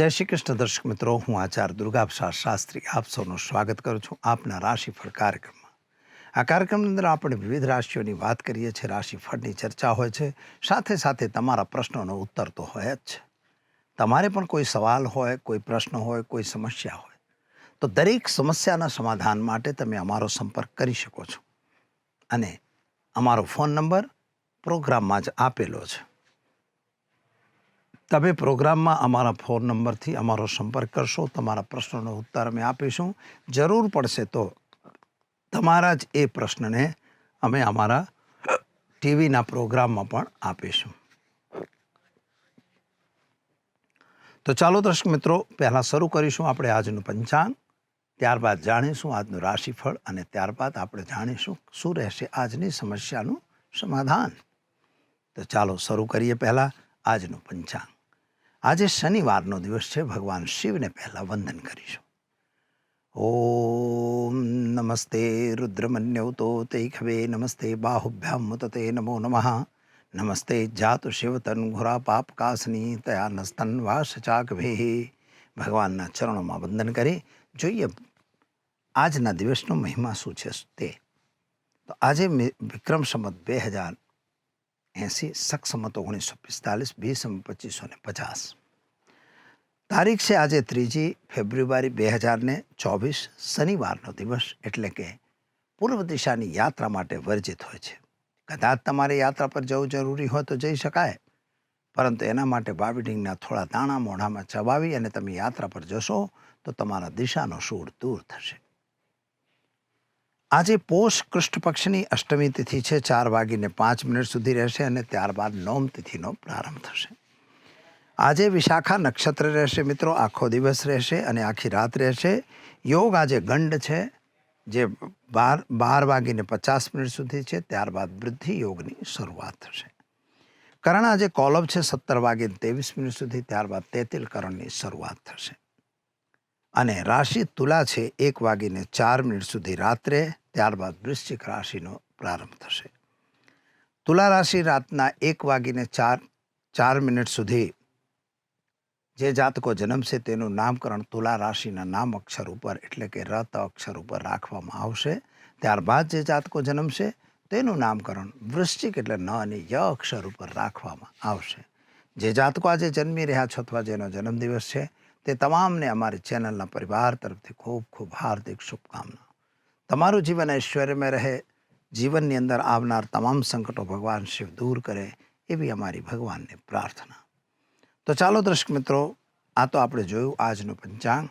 જય શ્રી કૃષ્ણ દર્શક મિત્રો, હું આચાર્ય દુર્ગાપ્રસાદ શાસ્ત્રી, આપ સૌનું સ્વાગત કરું છું આપના રાશિફળ કાર્યક્રમમાં. આ કાર્યક્રમની અંદર આપણે વિવિધ રાશિઓની વાત કરીએ છીએ, રાશિફળની ચર્ચા હોય છે, સાથે સાથે તમારા પ્રશ્નોનો ઉત્તર તો હોય જ છે. તમારે પણ કોઈ સવાલ હોય, કોઈ પ્રશ્ન હોય, કોઈ સમસ્યા હોય, તો દરેક સમસ્યાના સમાધાન માટે તમે અમારો સંપર્ક કરી શકો છો. અને અમારો ફોન નંબર પ્રોગ્રામમાં જ આપેલો છે. તમે પ્રોગ્રામમાં અમારા ફોન નંબરથી અમારો સંપર્ક કરશો, તમારા પ્રશ્નોનો ઉત્તર અમે આપીશું. જરૂર પડશે તો તમારા જ એ પ્રશ્નને અમે અમારા ટીવીના પ્રોગ્રામમાં પણ આપીશું. તો ચાલો દર્શક મિત્રો, પહેલાં શરૂ કરીશું આપણે આજનું પંચાંગ, ત્યારબાદ જાણીશું આજનું રાશિફળ અને ત્યારબાદ આપણે જાણીશું શું રહેશે આજની સમસ્યાનું સમાધાન. તો ચાલો શરૂ કરીએ પહેલાં આજનું પંચાંગ. આજે શનિવારનો દિવસ છે, ભગવાન શિવને પહેલાં વંદન કરીશું. ઓમ નમસ્તે રુદ્રમન્યવતો તૈખવે નમસ્તે બાહુભ્યામ મુતતે નમો નમઃ. નમસ્તે જાતુ શિવતન ઘુરા પાપકાસની તયા નસ્તન વાસ ચાકભે ભગવાનના ચરણોમાં વંદન કરી. જોઈએ, આજના દિવસનો મહિમા શું છે તે. તો આજે વિક્રમ સંમત બે હજાર એંસી સક્ષમત ઓગણીસો પિસ્તાલીસ બી સમ પચીસો ને પચાસ. તારીખ છે આજે ત્રીજી ફેબ્રુઆરી બે હજાર ને ચોવીસ, શનિવારનો દિવસ એટલે કે પૂર્વ દિશાની યાત્રા માટે વર્જિત હોય છે. કદાચ તમારે યાત્રા પર જવું જરૂરી હોય તો જઈ શકાય, પરંતુ એના માટે બાબીડિંગના થોડા દાણા મોઢામાં ચબાવી અને તમે યાત્રા પર જશો તો તમારા દિશાનો સૂર દૂર થશે. આજે પોષ કૃષ્ણ પક્ષની અષ્ટમી તિથિ છે, ચાર વાગીને પાંચ મિનિટ સુધી રહેશે અને ત્યારબાદ નોમ તિથિનો પ્રારંભ થશે. આજે વિશાખા નક્ષત્ર રહેશે મિત્રો, આખો દિવસ રહેશે અને આખી રાત રહેશે. યોગ આજે ગંડ છે, જે બાર બાર વાગીને પચાસ મિનિટ સુધી છે, ત્યારબાદ વૃદ્ધિ યોગની શરૂઆત થશે. કરણ આજે કોલબ છે, સત્તર વાગીને ત્રેવીસ મિનિટ સુધી, ત્યારબાદ તેતિલ કરણની શરૂઆત થશે. અને રાશિ તુલા છે, એક વાગીને ચાર મિનિટ સુધી રાત્રે. ત્યારબાદ વૃશ્ચિક રાશિનો પ્રારંભ થશે. તુલા રાશિ રાતના એક વાગીને ચાર ચાર મિનિટ સુધી જે જાતકો જન્મશે તેનું નામકરણ તુલા રાશિના નામ અક્ષર ઉપર એટલે કે રત અક્ષર ઉપર રાખવામાં આવશે. ત્યારબાદ જે જાતકો જન્મશે તેનું નામકરણ વૃશ્ચિક એટલે ન અને ય અક્ષર ઉપર રાખવામાં આવશે. જે જાતકો આજે જન્મી રહ્યા છો અથવા જેનો જન્મદિવસ છે તે તમામને અમારી ચેનલના પરિવાર તરફથી ખૂબ ખૂબ હાર્દિક શુભકામના. તમારું જીવન ઐશ્વર્યમય રહે, જીવનની અંદર આવનાર તમામ સંકટો ભગવાન શિવ દૂર કરે એવી અમારી ભગવાનને પ્રાર્થના. તો ચાલો દર્શક મિત્રો, આ તો આપણે જોયું આજનું પંચાંગ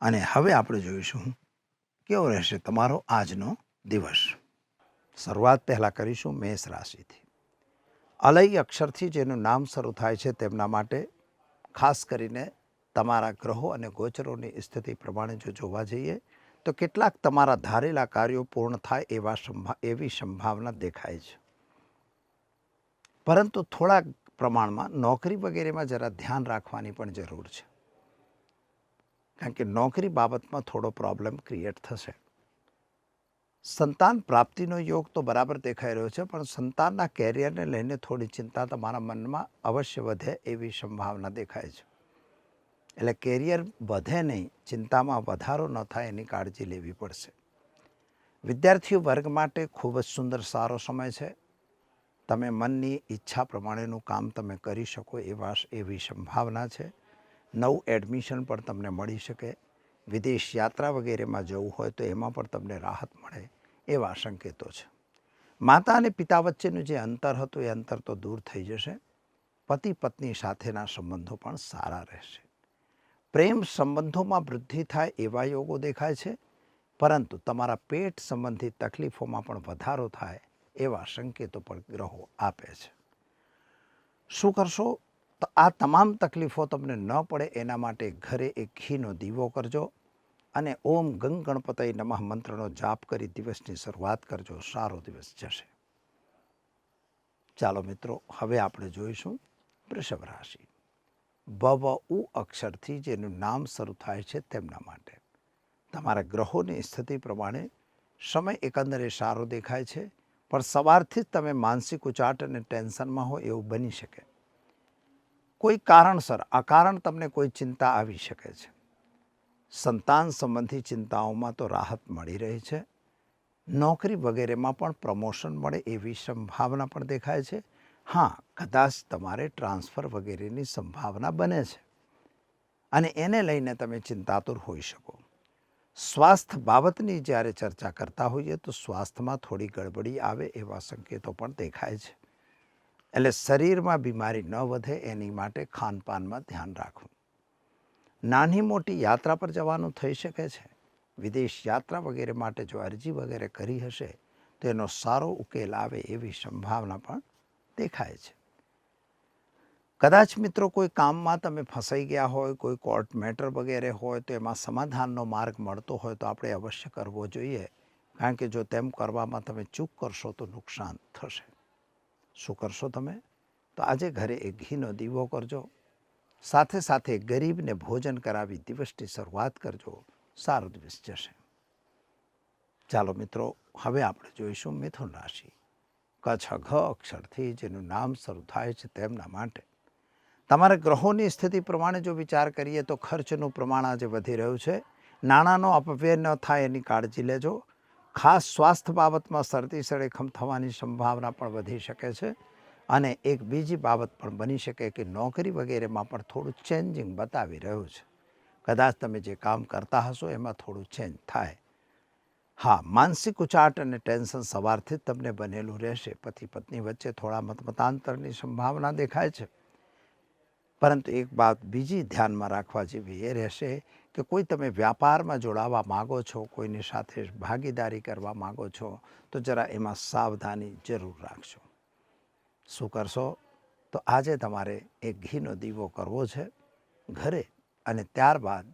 અને હવે આપણે જોઈશું કેવો રહેશે તમારો આજનો દિવસ. શરૂઆત પહેલાં કરીશું મેષ રાશિથી. અલય અક્ષરથી જેનું નામ શરૂ થાય છે તેમના માટે ખાસ કરીને તમારા ગ્રહો અને ગોચરોની સ્થિતિ પ્રમાણે જો જોવા જઈએ તો કેટલાક તમારા ધારેલા કાર્યો પૂર્ણ થાય એવા સંભા, એવી સંભાવના દેખાય છે. પરંતુ થોડાક પ્રમાણમાં નોકરી વગેરેમાં જરા ધ્યાન રાખવાની પણ જરૂર છે. કારણ કે નોકરી બાબતમાં થોડો પ્રોબ્લેમ ક્રિએટ થશે. સંતાન પ્રાપ્તિનો યોગ તો બરાબર દેખાઈ રહ્યો છે, પણ સંતાનના કેરિયરને લઈને થોડી ચિંતા તમારા મનમાં અવશ્ય વધે એવી સંભાવના દેખાય છે. એટલે કેરિયર વધે નહીં, ચિંતામાં વધારો ન થાય એની કાળજી લેવી પડશે. વિદ્યાર્થીઓ વર્ગ માટે ખૂબ જ સુંદર સારો સમય છે. તમે મનની ઈચ્છા પ્રમાણેનું કામ તમે કરી શકો એવા એવી સંભાવના છે. નવું એડમિશન પણ તમને મળી શકે. વિદેશ યાત્રા વગેરેમાં જવું હોય તો એમાં પણ તમને રાહત મળે એવા સંકેતો છે. માતા અને પિતા વચ્ચેનું જે અંતર હતું એ અંતર તો દૂર થઈ જશે. પતિ પત્ની સાથેના સંબંધો પણ સારા રહેશે. પ્રેમ સંબંધોમાં વૃદ્ધિ થાય એવા યોગો દેખાય છે, પરંતુ તમારા પેટ સંબંધિત તકલીફોમાં પણ વધારો થાય એવા સંકેતો પણ ગ્રહો આપે છે. શું કરશો? તો આ તમામ તકલીફો તમને ન પડે એના માટે ઘરે એક ઘીનો દીવો કરજો અને ઓમ ગંગ ગણપતય નમઃ મંત્રનો જાપ કરી દિવસની શરૂઆત કરજો. સારો દિવસ જશે. ચાલો મિત્રો, હવે આપણે જોઈશું વૃષભ રાશિ. બવ ઉ અક્ષરથી જેનું નામ શરૂ થાય છે તેમના માટે. તમારા ગ્રહોની સ્થિતિ પ્રમાણે સમય એકંદરે સારો દેખાય છે, પણ સવારથી જ તમે માનસિક ઉચાટ અને ટેન્શનમાં હો એવું બની શકે. કોઈ કારણસર આ કારણ તમને કોઈ ચિંતા આવી શકે છે. સંતાન સંબંધી ચિંતાઓમાં તો રાહત મળી રહી છે. નોકરી વગેરેમાં પણ પ્રમોશન મળે એવી સંભાવના પણ દેખાય છે. હા, કદાચ તમારે ટ્રાન્સફર વગેરેની સંભાવના બને છે. અને એને લઈને તમે ચિંતાતુર હોઈ શકો. સ્વાસ્થ્ય બાબતની જ્યારે ચર્ચા કરતા હોઈએ તો સ્વાસ્થ્યમાં થોડી ગડબડી આવે એવા સંકેતો પણ દેખાય છે. એટલે શરીરમાં બીમારી ન વધે એની માટે ખાનપાનમાં ધ્યાન રાખવું. નાની મોટી યાત્રા પર જવાનું થઈ શકે છે. વિદેશ યાત્રા વગેરે માટે જો અરજી વગેરે કરી હશે, તો એનો સારો ઉકેલ આવે એવી સંભાવના પણ દેખાય છે. કદાચ મિત્રો કોઈ કામમાં તમે ફસાઈ ગયા હોય, કોઈ કોર્ટ મેટર વગેરે હોય, તો એમાં સમાધાનનો માર્ગ મળતો હોય તો આપણે અવશ્ય કરવો જોઈએ. કારણ કે જો તેમ કરવામાં તમે ચૂક કરશો તો નુકસાન થશે. શું કરશો તમે? તો આજે ઘરે એક ઘીનો દીવો કરજો. સાથે સાથે ગરીબને ભોજન કરાવી દિવસની શરૂઆત કરજો. સારો દિવસ જશે. ચાલો મિત્રો, હવે આપણે જોઈશું મિથુન રાશિ. કચ્છ ઘ અક્ષરથી જેનું નામ શરૂ થાય છે તેમના માટે. તમારા ગ્રહોની સ્થિતિ પ્રમાણે જો વિચાર કરીએ તો ખર્ચનું પ્રમાણ આજે વધી રહ્યું છે. નાણાંનો અપવ્યય ન થાય એની કાળજી લેજો. ખાસ સ્વાસ્થ્ય બાબતમાં શરતી સળેખમ થવાની સંભાવના પણ વધી શકે છે અને એક બીજી બાબત પણ બની શકે કે નોકરી વગેરેમાં પણ થોડું ચેન્જિંગ બતાવી રહ્યું છે. કદાચ તમે જે કામ કરતા હશો એમાં થોડું ચેન્જ થાય. હા, માનસિક ઉચાટ અને ટેન્શન સવારથી જ તમને બનેલું રહેશે. પતિ પત્ની વચ્ચે થોડા મતમતાંતરની સંભાવના દેખાય છે. પરંતુ એક વાત બીજી ધ્યાનમાં રાખવા જેવી એ રહેશે કે કોઈ તમે વ્યાપારમાં જોડાવા માગો છો, કોઈની સાથે ભાગીદારી કરવા માગો છો, તો જરા એમાં સાવધાની જરૂર રાખશો શું કરશો? તો આજે તમારે એક ઘીનો દીવો કરવો છે ઘરે અને ત્યારબાદ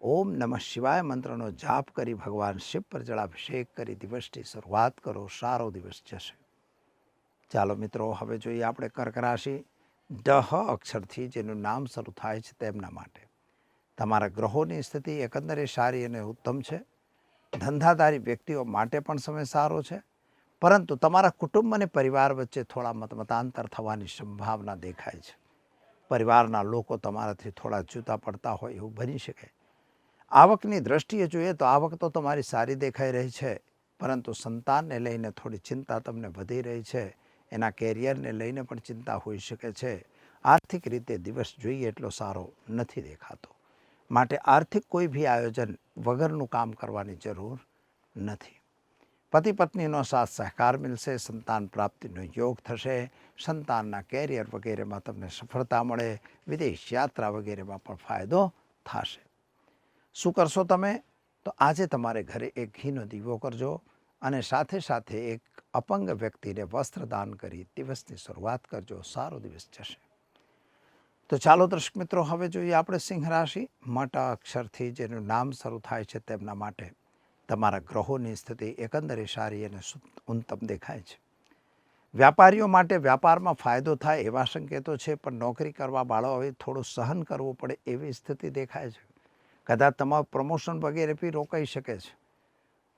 ઓમ નમઃ શિવાય મંત્રનો જાપ કરી ભગવાન શિવ પર જળાભિષેક કરી દિવસની શરૂઆત કરો, સારો દિવસ જશે. ચાલો મિત્રો, હવે જોઈએ આપણે કર્ક રાશિ. ડહ અક્ષરથી જેનું નામ શરૂ થાય છે તેમના માટે. તમારા ગ્રહોની સ્થિતિ એકંદરે સારી અને ઉત્તમ છે. ધંધાધારી વ્યક્તિઓ માટે પણ સમય સારો છે. પરંતુ તમારા કુટુંબ અને પરિવાર વચ્ચે થોડા મતમતાંતર થવાની સંભાવના દેખાય છે. પરિવારના લોકો તમારાથી થોડા જુદા પડતા હોય એવું બની શકે. આવકની દ્રષ્ટિએ જોઈએ તો આવક તો તમારી સારી દેખાઈ રહી છે, પરંતુ સંતાનને લઈને થોડી ચિંતા તમને વધી રહી છે. એના કેરિયરને લઈને પણ ચિંતા હોઈ શકે છે. આર્થિક રીતે દિવસ જોઈએ એટલો સારો નથી દેખાતો. માટે આર્થિક કોઈ બી આયોજન વગરનું કામ કરવાની જરૂર નથી. પતિ પત્નીનો સાથ સહકાર મળશે સંતાન પ્રાપ્તિનો યોગ થશે, સંતાનના કેરિયર વગેરેમાં તમને સફળતા મળે, વિદેશ યાત્રા વગેરેમાં પણ ફાયદો થશે. શું કરશો તમે? તો આજે તમારે ઘરે એક ઘીનો દીવો કરજો અને સાથે સાથે એક અપંગ વ્યક્તિને વસ્ત્રદાન કરી દિવસની શરૂઆત કરજો. સારો દિવસ જશે. તો ચાલો દર્શક મિત્રો, હવે જોઈએ આપણે સિંહ રાશિ. મોટા અક્ષરથી જેનું નામ શરૂ થાય છે તેમના માટે તમારા ગ્રહોની સ્થિતિ એકંદરે સારી અને ઉત્તમ દેખાય છે. વ્યાપારીઓ માટે વ્યાપારમાં ફાયદો થાય એવા સંકેતો છે, પણ નોકરી કરવા વાળાઓએ થોડું સહન કરવું પડે એવી સ્થિતિ દેખાય છે. કદાચ તમારું પ્રમોશન વગેરે બી રોકાઈ શકે છે.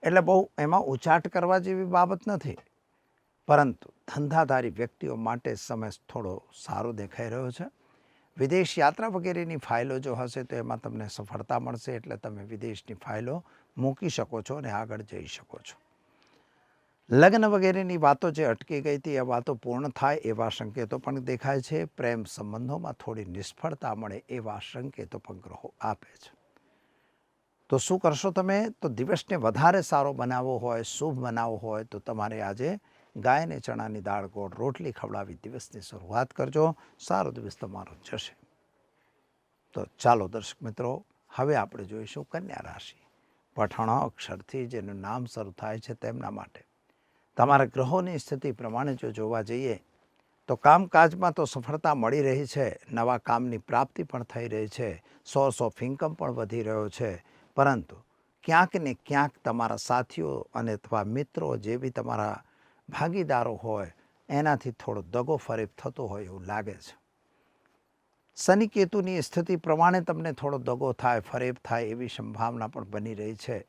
એટલે બહુ એમાં ઉચાટ કરવા જેવી બાબત નથી. પરંતુ ધંધાધારી વ્યક્તિઓ માટે સમય થોડો સારો દેખાઈ રહ્યો છે. વિદેશ યાત્રા વગેરેની ફાઇલો જો હશે તો એમાં તમને સફળતા મળશે એટલે તમે વિદેશની ફાઇલો મૂકી શકો છો અને આગળ જઈ શકો છો. લગ્ન વગેરેની વાતો જે અટકી ગઈ હતી એ વાતો પૂર્ણ થાય એવા સંકેતો પણ દેખાય છે. પ્રેમ સંબંધોમાં થોડી નિષ્ફળતા મળે એવા સંકેતો પણ ગ્રહો આપે છે. તો શું કરશો તમે? તો દિવસને વધારે સારો બનાવવો હોય, શુભ બનાવવો હોય, તો તમારે આજે ગાયને ચણાની દાળ ગોળ રોટલી ખવડાવી દિવસની શરૂઆત કરજો. સારો દિવસ તમારો જશે. તો ચાલો દર્શક મિત્રો, હવે આપણે જોઈશું કન્યા રાશિ. પઠાણો અક્ષરથી જેનું નામ શરૂ થાય છે તેમના માટે. તમારા ગ્રહોની સ્થિતિ પ્રમાણે જો જોવા જઈએ, તો કામકાજમાં તો સફળતા મળી રહી છે. નવા કામની પ્રાપ્તિ પણ થઈ રહી છે. સોર્સ ઓફ ઇન્કમ પણ વધી રહ્યો છે. પરંતુ ક્યાંક ને ક્યાંક તમારા સાથીઓ અને અથવા મિત્રો જે બી તમારા ભાગીદારો હોય, એનાથી થોડો દગો ફરીફ થતો હોય એવું લાગે છે. શનિ કેતુની સ્થિતિ પ્રમાણે તમને થોડો દગો થાય, ફરેબ થાય એવી સંભાવના પણ બની રહી છે.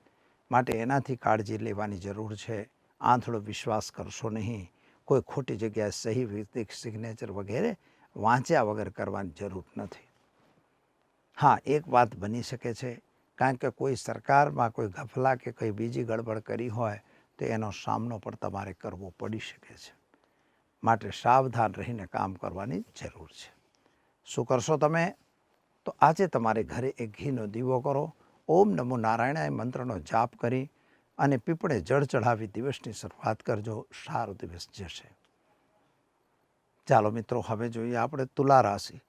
માટે એનાથી કાળજી લેવાની જરૂર છે. આંધળો વિશ્વાસ કરશો નહીં. કોઈ ખોટી જગ્યાએ સહી સિગ્નેચર વગેરે વાંચ્યા વગર કરવાની જરૂર નથી. હા, એક વાત બની શકે છે. કારણ કે કોઈ સરકારમાં કોઈ ગફલા કે કોઈ બીજી ગડબડ કરી હોય, તો એનો સામનો પણ તમારે કરવો પડી શકે છે. માટે સાવધાન રહીને કામ કરવાની જરૂર છે. શું કરશો તમે? તો આજે તમારે ઘરે એક ઘીનો દીવો કરો. ઓમ નમો નારાયણાય મંત્રનો જાપ કરી અને પીપળે જળ ચઢાવી દિવસની શરૂઆત કરજો. સારો દિવસ જશે. ચાલો મિત્રો, હવે જોઈએ આપણે તુલા રાશિ.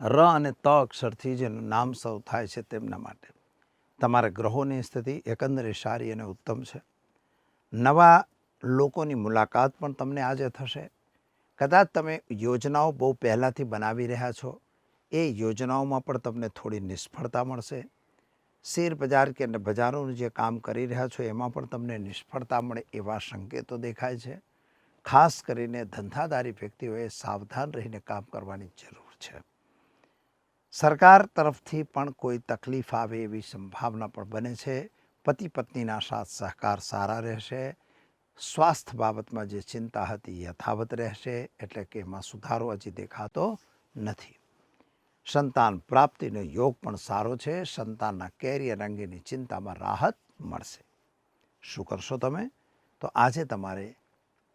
ર અને ત અક્ષરથી જેનું નામ સૌ થાય છે તેમના માટે. તમારા ગ્રહોની સ્થિતિ એકંદરે સારી અને ઉત્તમ છે. નવા લોકોની મુલાકાત પણ તમને આજે થશે. કદાચ તમે યોજનાઓ બહુ પહેલાંથી બનાવી રહ્યા છો. એ યોજનાઓમાં પણ તમને થોડી નિષ્ફળતા મળશે. શેર બજાર કે બજારોનું જે કામ કરી રહ્યા છો એમાં પણ તમને નિષ્ફળતા મળે એવા સંકેતો દેખાય છે. ખાસ કરીને ધંધાદારી વ્યક્તિઓએ સાવધાન રહીને કામ કરવાની જરૂર છે. સરકાર તરફથી પણ કોઈ તકલીફ આવે એવી સંભાવના પણ બને છે. પતિ પત્નીના સાથ સહકાર સારા રહેશે. સ્વાસ્થ્ય બાબતમાં જે ચિંતા હતી યથાવત રહેશે, એટલે કે એમાં સુધારો હજી દેખાતો નથી. સંતાન પ્રાપ્તિનો યોગ પણ સારો છે. સંતાનના કેરિયર અંગેની ચિંતામાં રાહત મળશે. શું કરશો તમે? તો આજે તમારે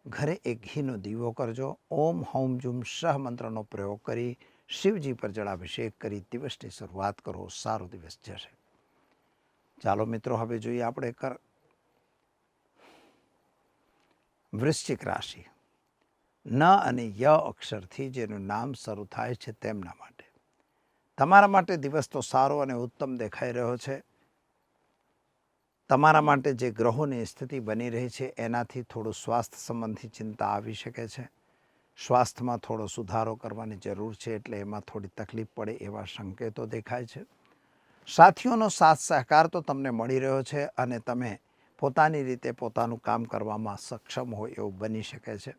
ઘરે એક ઘીનો દીવો કરજો. ઓમ, હોમ, જુમ સહ મંત્રનો પ્રયોગ કરી શિવજી પર જળાભિષેક કરી દિવસની શરૂઆત કરો, સારો દિવસ જશે. ચાલો મિત્રો, હવે જોઈએ આપણે કર વૃશ્ચિક રાશિ. ન અને ય અક્ષરથી જેનું નામ શરૂ થાય છે તેમના માટે. તમારા માટે દિવસ તો સારો અને ઉત્તમ દેખાઈ રહ્યો છે. તમારા માટે જે ગ્રહોની સ્થિતિ બની રહી છે, એનાથી થોડું સ્વાસ્થ્ય સંબંધી ચિંતા આવી શકે છે. સ્વાસ્થ્યમાં થોડો સુધારો કરવાની જરૂર છે એટલે એમાં થોડી તકલીફ પડે એવા સંકેતો દેખાય છે. સાથીઓનો સાથ સહકાર તો તમને મળી રહ્યો છે અને તમે પોતાની રીતે પોતાનું કામ કરવામાં સક્ષમ હોય એવું બની શકે છે.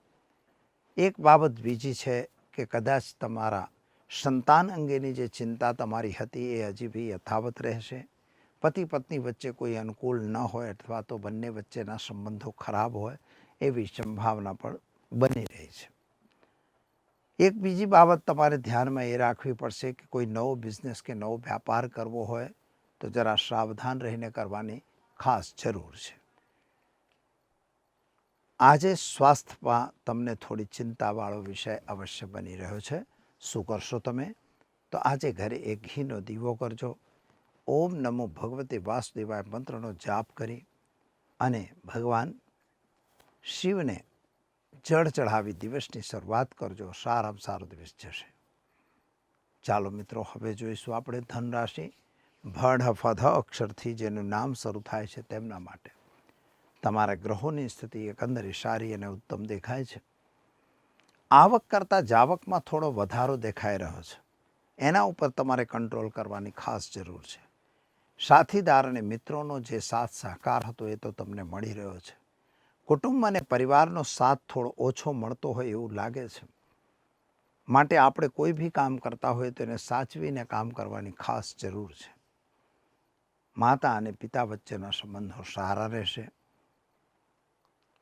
એક બાબત બીજી છે કે કદાચ તમારા સંતાન અંગેની જે ચિંતા તમારી હતી એ હજી બી યથાવત રહેશે. પતિ પત્ની વચ્ચે કોઈ અનુકૂળ ન હોય અથવા તો બંને વચ્ચેના સંબંધો ખરાબ હોય એવી સંભાવના પણ બની રહી છે. એક બીજી બાબત તમારે ધ્યાનમાં એ રાખવી પડશે કે કોઈ નવો બિઝનેસ કે નવો વ્યાપાર કરવો હોય તો જરા સાવધાન રહીને કરવાની ખાસ જરૂર છે. આજે સ્વાસ્થ્યમાં તમને થોડી ચિંતાવાળો વિષય અવશ્ય બની રહ્યો છે. શું કરશો તમે? તો આજે ઘરે એક ઘીનો દીવો કરજો. ઓમ નમો ભગવતે વાસુદેવાય મંત્રનો જાપ કરી અને ભગવાન શિવને જળ ચઢાવી દિવસની શરૂઆત કરજો. સારામાં સારો દિવસ જશે. ચાલો મિત્રો, હવે જોઈશું આપણે ધનરાશિ. ભડ ફધ અક્ષરથી જેનું નામ શરૂ થાય છે તેમના માટે. તમારા ગ્રહોની સ્થિતિ એકંદરે સારી અને ઉત્તમ દેખાય છે. આવક કરતાં જાવકમાં થોડો વધારો દેખાઈ રહ્યો છે. એના ઉપર તમારે કંટ્રોલ કરવાની ખાસ જરૂર છે. સાથીદાર અને મિત્રોનો જે સાથ સહકાર હતો એ તો તમને મળી રહ્યો છે. કુટુંબ અને પરિવારનો સાથ થોડો ઓછો મળતો હોય એવું લાગે છે. માટે આપણે કોઈ બી કામ કરતા હોય તો એને સાચવીને કામ કરવાની ખાસ જરૂર છે. માતા અને પિતા વચ્ચેનો સંબંધો સારા રહેશે.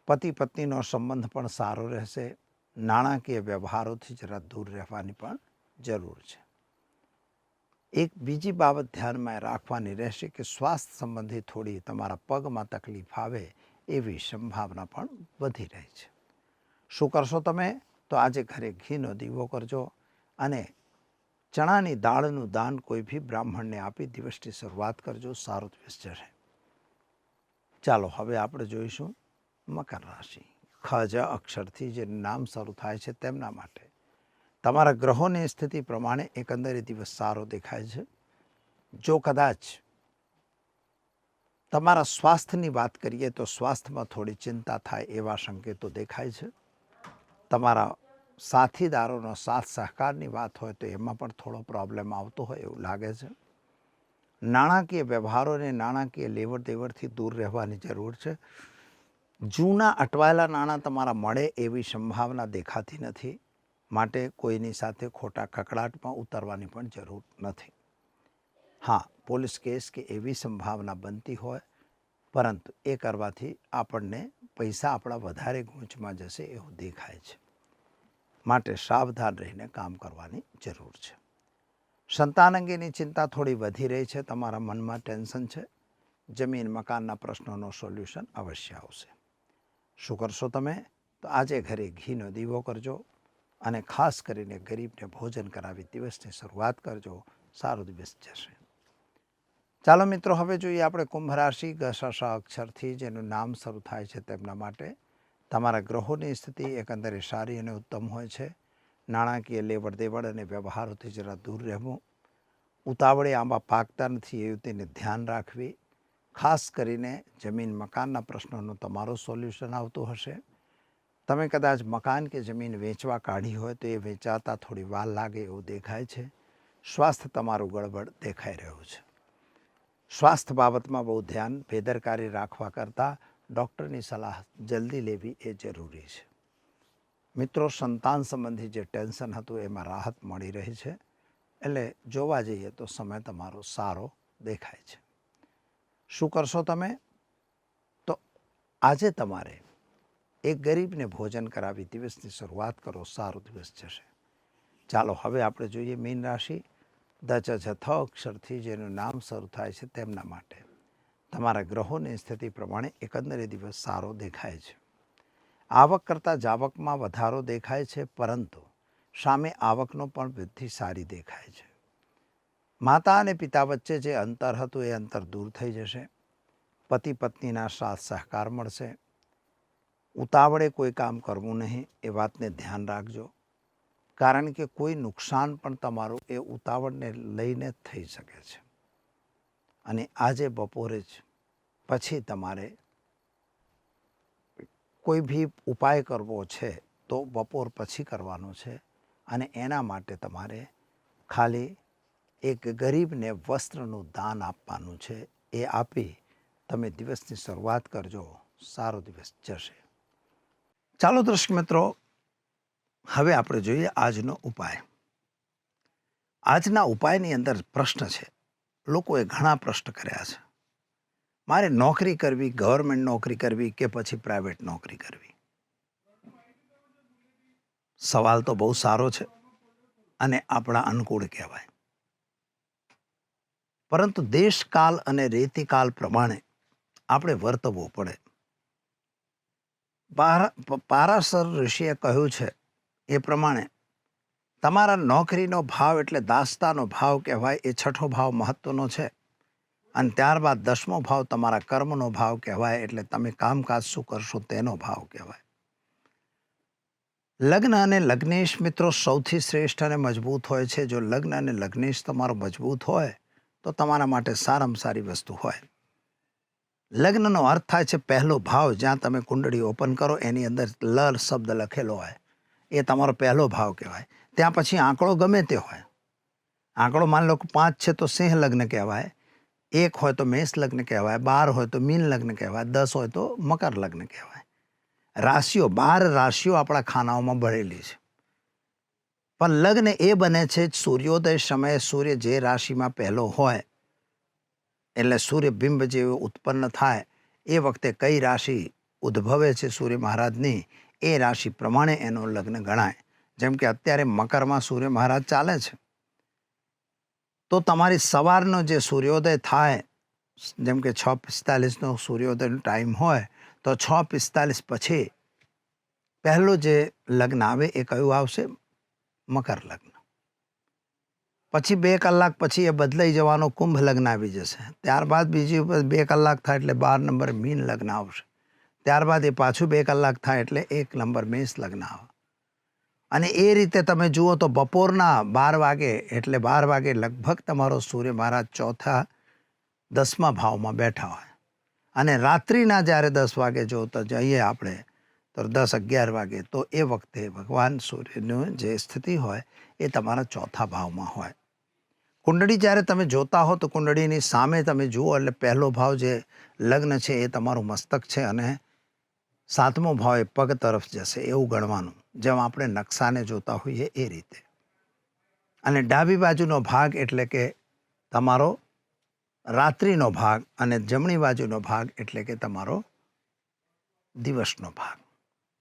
પતિ પત્નીનો સંબંધ પણ સારો રહેશે. નાણાકીય વ્યવહારોથી જરા દૂર રહેવાની પણ જરૂર છે. એક બીજી બાબત ધ્યાનમાં રાખવાની રહેશે કે સ્વાસ્થ્ય સંબંધી થોડી તમારા પગમાં તકલીફ આવે એવી સંભાવના પણ વધી રહી છે. શું કરશો તમે? તો આજે ઘરે ઘીનો દીવો કરજો અને ચણાની દાળનું દાન કોઈ બી બ્રાહ્મણને આપી દિવસની શરૂઆત કરજો. સારો દિવસ જશે. ચાલો, હવે આપણે જોઈશું મકર રાશિ. ખજ અક્ષરથી જે નામ શરૂ થાય છે તેમના માટે. તમારા ગ્રહોની સ્થિતિ પ્રમાણે એકંદરે દિવસ સારો દેખાય છે. જો કદાચ તમારા સ્વાસ્થ્યની વાત કરીએ તો સ્વાસ્થ્યમાં થોડી ચિંતા થાય એવા સંકેતો દેખાય છે. તમારા સાથીદારોનો સાથ સહકારની વાત હોય તો એમાં પણ થોડો પ્રોબ્લેમ આવતો હોય એવું લાગે છે. નાણાકીય વ્યવહારોને નાણાકીય લેવડ દેવડથી દૂર રહેવાની જરૂર છે. જૂના અટવાયેલા નાણાં તમારા મળે એવી સંભાવના દેખાતી નથી. માટે કોઈની સાથે ખોટા કકડાટમાં ઉતરવાની પણ જરૂર નથી. હા પોલીસ કેસ કે એવી સંભાવના બનતી હોય, પરંતુ એ કરવાથી આપણને પૈસા આપણા વધારે ગૂંચમાં જશે એવું દેખાય છે. માટે સાવધાન રહીને કામ કરવાની જરૂર છે. સંતાન અંગેની ચિંતા થોડી વધી રહી છે. તમારા મનમાં ટેન્શન છે. જમીન મકાનના પ્રશ્નોનો સોલ્યુશન અવશ્ય આવશે. શું કરશો તમે? તો આજે ઘરે ઘીનો દીવો કરજો અને ખાસ કરીને ગરીબને ભોજન કરાવી દિવસની શરૂઆત કરજો. સારો દિવસ જશે. ચાલો મિત્રો, હવે જોઈએ આપણે કુંભ રાશિ ગશશ અક્ષરથી જેનું નામ શરૂ થાય છે તેમના માટે. તમારા ગ્રહોની સ્થિતિ એકંદરે સારી અને ઉત્તમ હોય છે. નાણાકીય લેવડ દેવડ અને વ્યવહારોથી જરા દૂર રહેવું. ઉતાવળે આંબા પાકતા નથી એવું તેને ધ્યાન રાખવી. ખાસ કરીને જમીન મકાનના પ્રશ્નોનું તમારું સોલ્યુશન આવતું હશે. તમે કદાચ મકાન કે જમીન વેચવા કાઢી હોય તો એ વેચાતા થોડી વાર લાગે એવું દેખાય છે. સ્વાસ્થ્ય તમારું ગડબડ દેખાઈ રહ્યું છે. સ્વાસ્થ્ય બાબતમાં બહુ ધ્યાન બેદરકારી રાખવા કરતાં ડૉક્ટરની સલાહ જલ્દી લેવી એ જરૂરી છે. મિત્રો, સંતાન સંબંધી જે ટેન્શન હતું એમાં રાહત મળી રહી છે. એટલે જોવા જઈએ તો સમય તમારો સારો દેખાય છે. શું કરશો તમે? તો આજે તમારે એક ગરીબને ભોજન કરાવી દિવસની શરૂઆત કરો, સારો દિવસ જશે. ચાલો, હવે આપણે જોઈએ મીન રાશિ. દચ થ અક્ષરથી જેનું નામ શરૂ થાય છે તેમના માટે. તમારા ગ્રહોની સ્થિતિ પ્રમાણે એકંદરે દિવસ સારો દેખાય છે. આવક કરતાં જાવકમાં વધારો દેખાય છે, પરંતુ સામે આવકનો પણ વૃદ્ધિ સારી દેખાય છે. માતા અને પિતા વચ્ચે જે અંતર હતું એ અંતર દૂર થઈ જશે. પતિ પત્નીના સાથ સહકાર મળશે. ઉતાવળે કોઈ કામ કરવું નહીં, એ વાતને ધ્યાન રાખજો. કારણ કે કોઈ નુકસાન પણ તમારું એ ઉતાવળને લઈને થઈ શકે છે. અને આજે બપોરે જ પછી તમારે કોઈ બી ઉપાય કરવો છે તો બપોર પછી કરવાનો છે અને એના માટે તમારે ખાલી એક ગરીબને વસ્ત્રનું દાન આપવાનું છે એ આપી તમે દિવસની શરૂઆત કરજો, સારો દિવસ જશે. ચાલો દર્શક મિત્રો હવે આપણે જોઈએ આજનો ઉપાય. આજના ઉપાયની અંદર પ્રશ્ન છે. લોકોએ ઘણા પ્રશ્ન કર્યા છે. મારે નોકરી કરવી, ગવર્મેન્ટ નોકરી કરવી કે પછી પ્રાઇવેટ નોકરી કરવી? સવાલ તો બહુ સારો છે અને આપણા અનુકૂળ કહેવાય. પરંતુ દેશકાલ અને રેતિકાલ પ્રમાણે આપણે વર્તવું પડે. પારાસર ઋષિએ કહ્યું છે એ પ્રમાણે તમારા નોકરીનો ભાવ એટલે દાસ્તાનો ભાવ કહેવાય, એ છઠ્ઠો ભાવ મહત્વનો છે. અને ત્યારબાદ દસમો ભાવ તમારા કર્મનો ભાવ કહેવાય, એટલે તમે કામકાજ શું કરશો તેનો ભાવ કહેવાય. લગ્ન અને લગ્નેશ મિત્રો સૌથી શ્રેષ્ઠ અને મજબૂત હોય છે. જો લગ્ન અને લગ્નેશ તમારો મજબૂત હોય, તો તમારા માટે સારામાં સારી વસ્તુ હોય. લગ્નનો અર્થ થાય છે પહેલો ભાવ, જ્યાં તમે કુંડળી ઓપન કરો, એની અંદર લ શબ્દ લખેલો હોય. એ તમારો પહેલો ભાવ કહેવાય. ત્યાં પછી આંકડો ગમે તે હોય. આંકડો માની લો કે પાંચ છે તો સિંહ લગ્ન કહેવાય, એક હોય તો મેષ લગ્ન કહેવાય, બાર હોય તો મીન લગ્ન કહેવાય, દસ હોય તો મકર લગ્ન કહેવાય. રાશિઓ, બાર રાશિઓ આપણા ખાનાઓમાં ભરેલી છે. પણ લગ્ન એ બને છે સૂર્યોદય સમયે સૂર્ય જે રાશિમાં પહેલો હોય, એટલે સૂર્યબિંબ જે ઉત્પન્ન થાય, એ વખતે કઈ રાશિ ઉદ્ભવે છે સૂર્ય મહારાજની એ રાશિ પ્રમાણે એનો લગ્ન ગણાય. જેમ કે અત્યારે મકરમાં સૂર્ય મહારાજ ચાલે છે. તો તમારી સવારનો જે સૂર્યોદય થાય, જેમ કે છ પિસ્તાલીસનો સૂર્યોદયનો ટાઈમ હોય, તો છ પિસ્તાલીસ પછી પહેલું જે લગ્ન આવે એ કયું આવશે? મકર લગ્ન. પછી બે કલાક પછી એ બદલાઈ જવાનો કુંભ લગ્ન આવી જશે. ત્યારબાદ બીજી બે કલાક થાય એટલે બાર નંબર મીન લગ્ન આવશે. ત્યારબાદ એ પાછું બે કલાક થાય એટલે એક નંબર મેષ લગ્ન આવે. અને એ રીતે તમે જુઓ તો બપોરના બાર વાગે એટલે બાર વાગે લગભગ તમારો સૂર્ય મહારાજ ચોથા દસમા ભાવમાં બેઠા હોય. અને રાત્રિના જ્યારે દસ વાગે જો તો જઈએ આપણે, તો દસ અગિયાર વાગે, તો એ વખતે ભગવાન સૂર્યનું જે સ્થિતિ હોય એ તમારા ચોથા ભાવમાં હોય. કુંડળી જ્યારે તમે જોતા હો તો કુંડળીની સામે તમે જુઓ એટલે પહેલો ભાવ જે લગ્ન છે એ તમારું મસ્તક છે અને સાતમો ભાવ એ પગ તરફ જશે એવું ગણવાનું. જેમ આપણે નકશાને જોતા હોઈએ એ રીતે. અને ડાબી બાજુનો ભાગ એટલે કે તમારો રાત્રિનો ભાગ અને જમણી બાજુનો ભાગ એટલે કે તમારો દિવસનો ભાગ.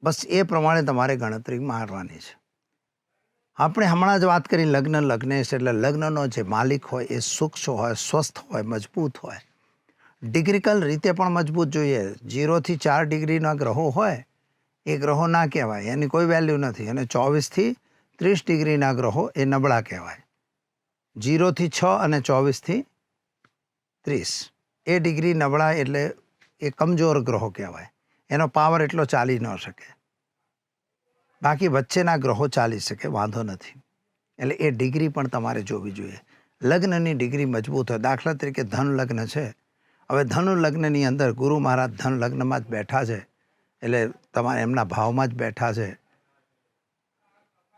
બસ એ પ્રમાણે તમારે ગણતરી મારવાની છે. આપણે હમણાં જ વાત કરી લગ્ન, લગ્નેશ એટલે લગ્નનો જે માલિક હોય એ સૂક્ષ્મ હોય, સ્વસ્થ હોય, મજબૂત હોય. ડિગ્રીકલ રીતે પણ મજબૂત જોઈએ. જીરોથી ચાર ડિગ્રીના ગ્રહો હોય, એ ગ્રહો ના કહેવાય. એની કોઈ વેલ્યુ નથી. અને ચોવીસથી ત્રીસ ડિગ્રીના ગ્રહો એ નબળા કહેવાય. જીરોથી છ અને ચોવીસથી ત્રીસ. એ ડિગ્રી નબળા એટલે એ કમજોર ગ્રહો કહેવાય. એનો પાવર એટલો ચાલી ન શકે. બાકી વચ્ચેના ગ્રહો ચાલી શકે, વાંધો નથી. એટલે એ ડિગ્રી પણ તમારે જોવી જોઈએ. લગ્નની ડિગ્રી મજબૂત હોય. દાખલા તરીકે ધન લગ્ન છે. હવે ધનુ લગ્નની અંદર ગુરુ મહારાજ ધન લગ્નમાં જ બેઠા છે. એટલે તમારે એમના ભાવમાં જ બેઠા છે.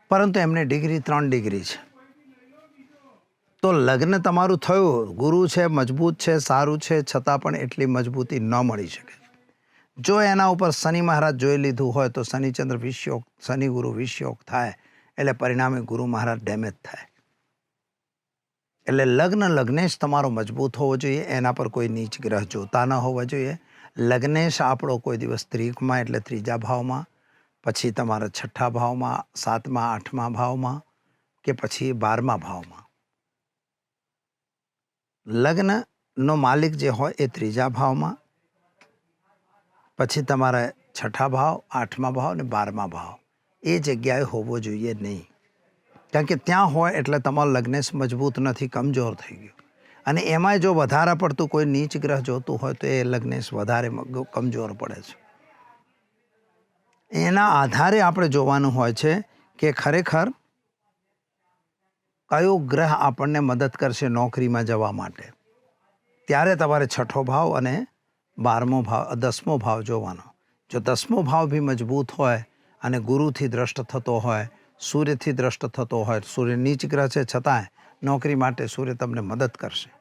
પરંતુ એમને ડિગ્રી ત્રણ ડિગ્રી છે. તો લગ્ન તમારું થયું. ગુરુ છે, મજબૂત છે, સારું છે, છતાં પણ એટલી મજબૂતી ન મળી શકે. જો એના ઉપર શનિ મહારાજ જોઈ લીધું હોય તો શનિચંદ્ર વિષયોગ શનિ ગુરુ વિષયોગ થાય. એટલે પરિણામે ગુરુ મહારાજ ડેમેજ થાય. એટલે લગ્ન લગ્નેશ તમારો મજબૂત હોવો જોઈએ, એના પર કોઈ નીચ ગ્રહ જોતા ન હોવા જોઈએ. લગ્નેશ આપણો કોઈ દિવસ ત્રીકમાં એટલે ત્રીજા ભાવમાં, પછી તમારા છઠ્ઠા ભાવમાં, સાતમા, આઠમા ભાવમાં કે પછી બારમા ભાવમાં. લગ્નનો માલિક જે હોય એ ત્રીજા ભાવમાં, પછી તમારા છઠ્ઠા ભાવ, આઠમા ભાવ અને બારમા ભાવ. એ જગ્યાએ હોવો જોઈએ નહીં. કારણ કે ત્યાં હોય એટલે તમારું લગ્નેશ મજબૂત નથી, કમજોર થઈ ગયું. અને એમાંય જો વધારે પડતું કોઈ નીચ ગ્રહ જોતું હોય તો એ લગ્નેશ વધારે કમજોર પડે છે. એના આધારે આપણે જોવાનું હોય છે કે ખરેખર કયો ગ્રહ આપણને મદદ કરશે નોકરીમાં જવા માટે. ત્યારે તમારે છઠ્ઠો ભાવ અને બારમો ભાવ દસમો ભાવ જોવાનો. જો દસમો ભાવ બી મજબૂત હોય અને ગુરુથી દ્રષ્ટ થતો હોય સૂર્યથી દ્રષ્ટ થતો હોય, સૂર્ય નીચ ગ્રહ છે છતાંય નોકરી માટે સૂર્ય તમને મદદ કરશે.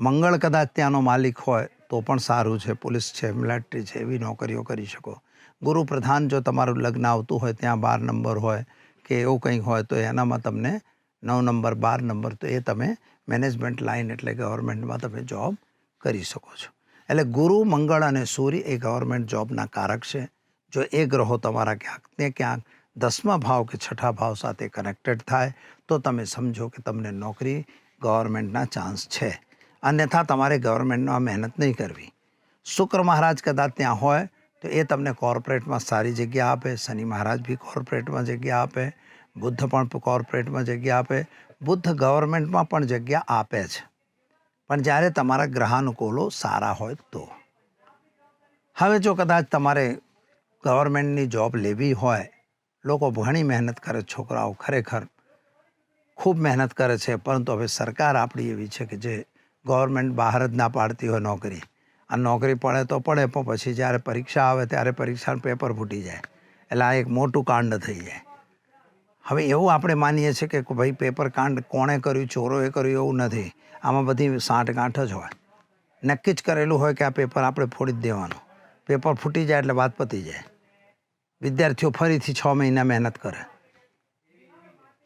મંગળ કદાચ ત્યાંનો માલિક હોય તો પણ સારું છે. પોલીસ છે, મિલિટરી છે, એવી નોકરીઓ કરી શકો. ગુરુ પ્રધાન જો તમારું લગ્ન આવતું હોય, ત્યાં બાર નંબર હોય કે એવું કંઈ હોય, તો એનામાં તમને નવ નંબર, બાર નંબર, તો એ તમે મેનેજમેન્ટ લાઈન એટલે ગવર્મેન્ટમાં તમે જોબ કરી શકો છો. એટલે ગુરુ, મંગળ અને સૂર્ય એ ગવર્મેન્ટ જોબના કારક છે. જો એ ગ્રહો તમારા ક્યાંક ને ક્યાંક દસમા ભાવ કે છઠ્ઠા ભાવ સાથે કનેક્ટેડ થાય, તો તમે સમજો કે તમને નોકરી ગવર્મેન્ટના ચાન્સ છે. અન્યથા તમારે ગવર્મેન્ટમાં મહેનત નહીં કરવી. શુક્ર મહારાજ કદાચ ત્યાં હોય, તો એ તમને કોર્પોરેટમાં સારી જગ્યા આપે, શનિ મહારાજ બી કોર્પોરેટમાં જગ્યા આપે, બુદ્ધ પણ કોર્પોરેટમાં જગ્યા આપે, બુદ્ધ ગવર્મેન્ટમાં પણ જગ્યા આપે છે પણ જ્યારે તમારા ગ્રહાનુકૂલો સારા હોય તો. હવે જો કદાચ તમારે ગવર્મેન્ટની જોબ લેવી હોય લોકો ઘણી મહેનત કરે, છોકરાઓ ખરેખર ખૂબ મહેનત કરે છે, પરંતુ હવે સરકાર આપણી એવી છે કે જે ગવર્મેન્ટ બહાર જ ના પાડતી હોય નોકરી. આ નોકરી પડે તો પડે, પણ પછી જ્યારે પરીક્ષા આવે ત્યારે પરીક્ષાનું પેપર ફૂટી જાય. એટલે આ એક મોટું કાંડ થઈ જાય. હવે એવું આપણે માનીએ છીએ કે ભાઈ પેપર કાંડ કોણે કર્યું, ચોરોએ કર્યું એવું નથી. આમાં બધી સાંઠ ગાંઠ જ હોય. નક્કી જ કરેલું હોય કે આ પેપર આપણે ફોડી જ દેવાનું. પેપર ફૂટી જાય એટલે વાત પતી જાય. વિદ્યાર્થીઓ ફરીથી છ મહિના મહેનત કરે.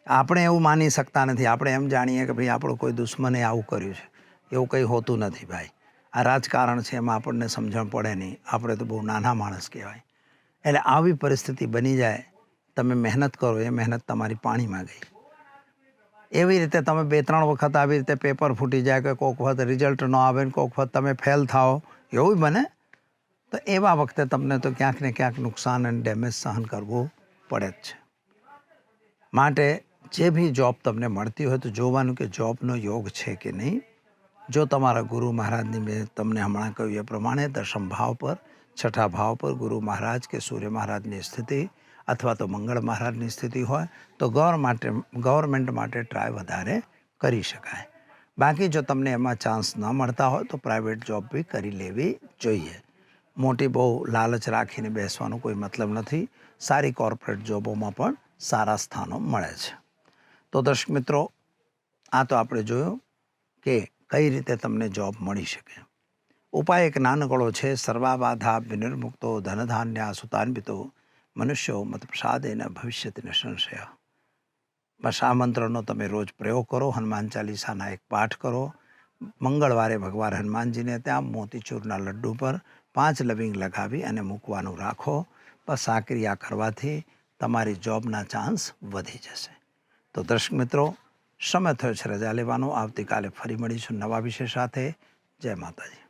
આપણે એવું માની શકતા નથી. આપણે એમ જાણીએ કે ભાઈ આપણું કોઈ દુશ્મને આવું કર્યું છે. એવું કંઈ હોતું નથી ભાઈ. આ રાજકારણ છે એમાં આપણને સમજણ પડે નહીં. આપણે તો બહુ નાના માણસ કહેવાય. એટલે આવી પરિસ્થિતિ બની જાય, તમે મહેનત કરો, એ મહેનત તમારી પાણીમાં ગઈ. એવી રીતે તમે બે ત્રણ વખત આવી રીતે પેપર ફૂટી જાય કે કોઈક વખત રિઝલ્ટ ન આવે ને કોઈક વખત તમે ફેલ થાઓ. એવું બને. તો એવા વખતે તમને તો ક્યાંક ને ક્યાંક નુકસાન અને ડેમેજ સહન કરવું પડે જ છે. માટે જે બી જોબ તમને મળતી હોય તો જોવાનું કે જોબનો યોગ છે કે નહીં. જો તમારા ગુરુ મહારાજની મેં તમને હમણાં કહ્યું એ પ્રમાણે દશમ ભાવ પર, છઠ્ઠા ભાવ પર ગુરુ મહારાજ કે સૂર્ય મહારાજની સ્થિતિ અથવા તો મંગળ મહારાજની સ્થિતિ હોય તો ગવર માટે, ગવર્મેન્ટ માટે ટ્રાય વધારે કરી શકાય. બાકી જો તમને એમાં ચાન્સ ન મળતા હોય તો પ્રાઇવેટ જોબ બી કરી લેવી જોઈએ. મોટી બહુ લાલચ રાખીને બેસવાનો કોઈ મતલબ નથી. સારી કોર્પોરેટ જોબોમાં પણ સારા સ્થાનો મળે છે. તો દર્શક મિત્રો, આ તો આપણે જોયું કે કઈ રીતે તમને જોબ મળી શકે. ઉપાય એક નાનકડો છે, સર્વાબાધા વિનિર્મુક્તો, ધનધાન્ય સુતાન્વિતો મનુષ્યો મતપ્રસાદ એના ભવિષ્યતિને સંશય. બસ આ મંત્રનો તમે રોજ પ્રયોગ કરો, હનુમાન ચાલીસાના એક પાઠ કરો. મંગળવારે ભગવાન હનુમાનજીને ત્યાં મોતીચૂરના લડ્ડુ પર પાંચ લવિંગ લગાવી અને મૂકવાનું રાખો. બસ આ ક્રિયા કરવાથી તમારી જોબના ચાન્સ વધી જશે. તો દર્શક મિત્રો, સમય થયો છે રજા લેવાનો. આવતીકાલે ફરી મળીશું નવા વિષય સાથે. જય માતાજી.